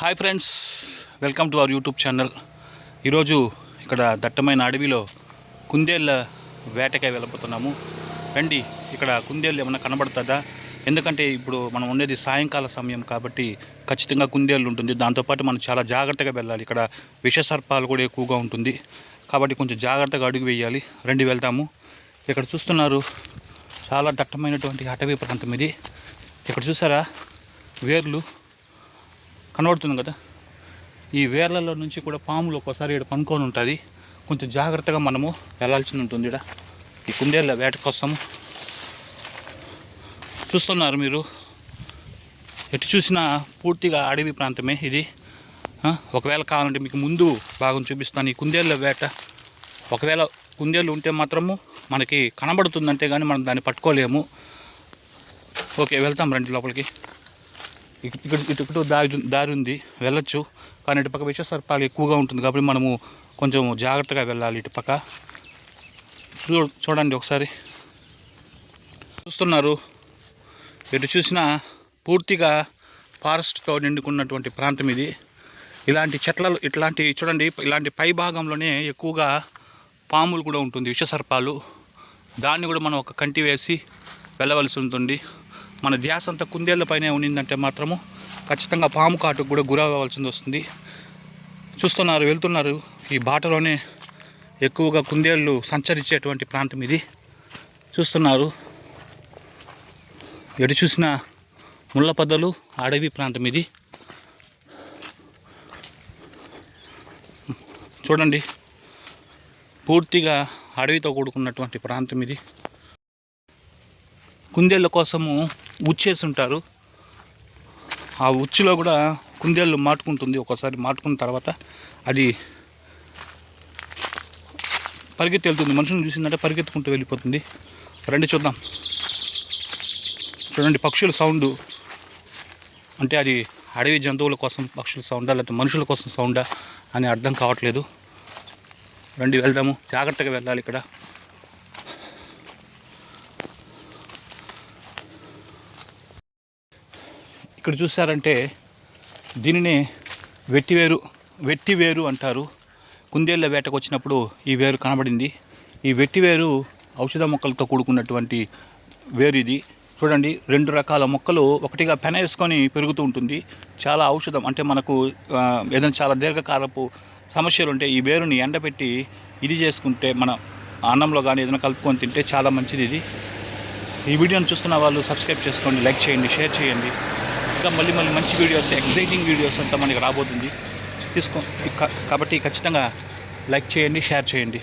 Hi friends welcome to our YouTube channel ఈరోజు ఇక్కడ దట్టమైన అడవిలో కుందేళ్ళ వేటకై వెళ్ళబోతున్నాము. రండి ఇక్కడ కుందేళ్ళు ఏమైనా కనబడుతుందా? ఎందుకంటే ఇప్పుడు మనం ఉండేది సాయంకాల సమయం కాబట్టి ఖచ్చితంగా కుందేళ్ళు ఉంటుంది. దాంతోపాటు మనం చాలా జాగ్రత్తగా వెళ్ళాలి. ఇక్కడ విష సర్పాలు కూడా ఎక్కువగా ఉంటుంది. కాబట్టి కొంచెం జాగ్రత్తగా అడుగు వేయాలి. రండి వెళ్తాము. ఇక్కడ చూస్తున్నారు చాలా దట్టమైనటువంటి అటవీ ప్రాంతం ఇది. ఇక్కడ చూసారా? వేర్లు. కనబడుతుంది కదా? ఈ వేర్లలో నుంచి కూడా పాములు ఒక్కోసారి ఇక్కడ పనుకొని ఉంటుంది. కొంచెం జాగ్రత్తగా మనము వెళ్ళాల్సి ఉంటుంది ఇక్కడ ఈ కుందేళ్ళ వేట కోసం చూస్తున్నారు మీరు? ఎటు చూసినా పూర్తిగా అడవి ప్రాంతమే ఇది. ఒకవేళ కావాలంటే మీకు ముందు భాగం చూపిస్తాను. ఈ కుందేళ్ళ వేట ఒకవేళ కుందేళ్ళు ఉంటే మాత్రము మనకి కనబడుతుందంటే కానీ మనం దాన్ని పట్టుకోలేము. ఓకే వెళ్తాం రండి లోపలికి. ఇక్కడ ఇటు దారి దారి ఉంది. వెళ్ళొచ్చు. కానీ ఇటు పక్క విష సర్పాలు ఎక్కువగా ఉంటుంది కాబట్టి మనము కొంచెం జాగ్రత్తగా వెళ్ళాలి ఇటు పక్క. చూ చూడండి ఒకసారి. చూస్తున్నారు. ఎటు చూసినా పూర్తిగా ఫారెస్ట్తో నిండుకున్నటువంటి ప్రాంతం ఇది. ఇలాంటి చెట్లలో ఇట్లాంటి చూడండి ఇలాంటి పై భాగంలోనే ఎక్కువగా పాములు కూడా ఉంటుంది విష సర్పాలు దాన్ని కూడా మనం ఒక కంటి వేసి వెళ్ళవలసి ఉంటుంది. మన ధ్యాస అంతా కుందేళ్ళపైనే ఉన్నిందంటే మాత్రము ఖచ్చితంగా పాము కాటుకు కూడా గురవ్వాల్సింది వస్తుంది. చూస్తున్నారు వెళ్తున్నారు. ఈ బాటలోనే ఎక్కువగా కుందేళ్ళు సంచరించేటువంటి ప్రాంతం ఇది. చూస్తున్నారు. ఎటు చూసినా ముళ్ళపద్దలు అడవి ప్రాంతం ఇది. చూడండి. పూర్తిగా అడవితో కూడుకున్నటువంటి ప్రాంతం ఇది. కుందేళ్ళ కోసము ఉచ్చేసి ఉంటారు ఆ ఉచ్చులో కూడా కుందేళ్ళు మాటుకుంటుంది. ఒక్కోసారి మాటుకున్న తర్వాత అది పరిగెత్తి వెళ్తుంది మనుషులను చూసిందంటే పరిగెత్తుకుంటూ వెళ్ళిపోతుంది. రండి చూద్దాం. చూడండి పక్షుల సౌండ్. అంటే అది అడవి జంతువుల కోసం పక్షుల సౌండా లేకపోతే మనుషుల కోసం సౌండా అని అర్థం కావట్లేదు. రండి వెళ్దాము. జాగ్రత్తగా వెళ్ళాలి ఇక్కడ. ఇక్కడ చూసారంటే దీనినే వెట్టివేరు వెట్టివేరు అంటారు. కుందేళ్ళ వేటకు వచ్చినప్పుడు ఈ వేరు కనబడింది. ఈ వెట్టివేరు ఔషధ మొక్కలతో కూడుకున్నటువంటి వేరు ఇది. చూడండి రెండు రకాల మొక్కలు ఒకటిగా పెన వేసుకొని పెరుగుతూ ఉంటుంది. చాలా ఔషధం అంటే మనకు ఏదైనా చాలా దీర్ఘకాలపు సమస్యలు ఉంటే ఈ వేరుని ఎండబెట్టి ఇది చేసుకుంటే మన అన్నంలో కానీ ఏదైనా కలుపుకొని తింటే చాలా మంచిది ఇది. ఈ వీడియోని చూస్తున్న వాళ్ళు సబ్స్క్రైబ్ చేసుకోండి లైక్ చేయండి షేర్ చేయండి. ఇంకా మళ్ళీ మళ్ళీ మంచి వీడియోస్ ఎక్సైటింగ్ వీడియోస్ అంతా మనకి రాబోతుంది. తీసుకో కాబట్టి ఖచ్చితంగా లైక్ చేయండి షేర్ చేయండి.